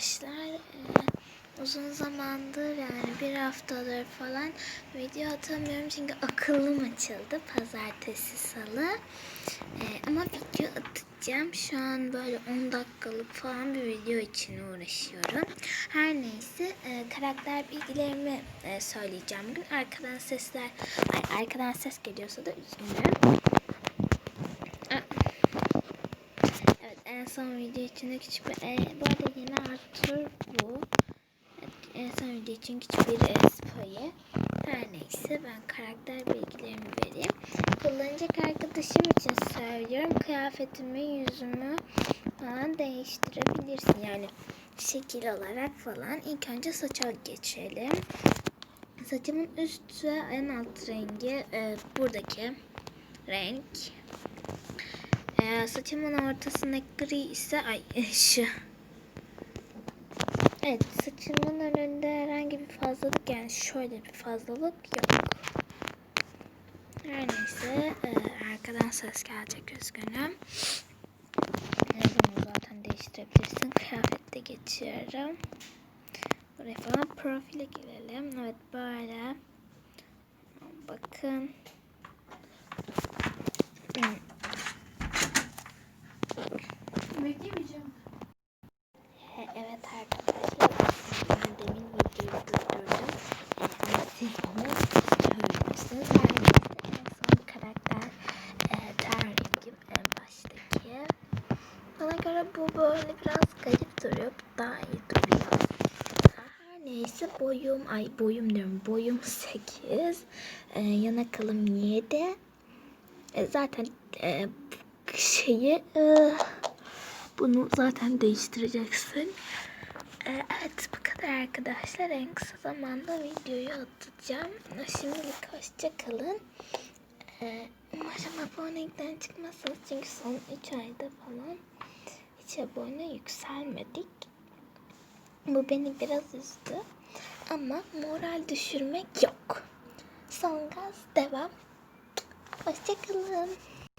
arkadaşlar. Ee, uzun zamandır yani bir haftadır falan video atamıyorum çünkü akıllım açıldı pazartesi salı. Ee, ama video atacağım. Şu an böyle 10 dakikalık falan bir video için uğraşıyorum. Her neyse e, karakter bilgilerimi e, söyleyeceğim bugün. Arkadan sesler, arkadan ses geliyorsa da üzgünüm. Ah. Evet en son video için de küçük bir e, bu arada yine Arthur bu. En son video için küçük bir e, spayı. Her neyse ben karakter bilgilerimi vereyim. Kullanacak arkadaşım için söylüyorum. Kıyafetimi, yüzümü falan değiştirebilirsin. Yani şekil olarak falan. İlk önce saça geçelim. Saçımın üst ve en alt rengi e, buradaki renk. Ee, saçımın ortasındaki gri ise ay şu. Evet saçımın önünde herhangi bir fazlalık yani şöyle bir fazlalık yok. Her neyse e, arkadan ses gelecek üzgünüm. Bunu zaten değiştirebilirsin. Kıyafette geçiyorum. Buraya falan profile girelim. Evet böyle. Bakın. Evet arkadaşlar ben demin videoyu durdurdum. Ee, siz onu görmüşsünüz. Neyse en son karakter e, ten rengim en baştaki. Bana göre bu böyle biraz garip duruyor. Bu daha iyi duruyor. Her neyse boyum, ay boyum diyorum boyum 8. Ee, yanakalım 7. E, zaten e, şeyi... E, bunu zaten değiştireceksin. Ee, evet bu kadar arkadaşlar. En kısa zamanda videoyu atacağım. Şimdilik hoşça kalın. Ee, umarım abonelikten çıkmazsınız. Çünkü son 3 ayda falan hiç abone yükselmedik. Bu beni biraz üzdü. Ama moral düşürmek yok. Son gaz devam. Hoşça kalın.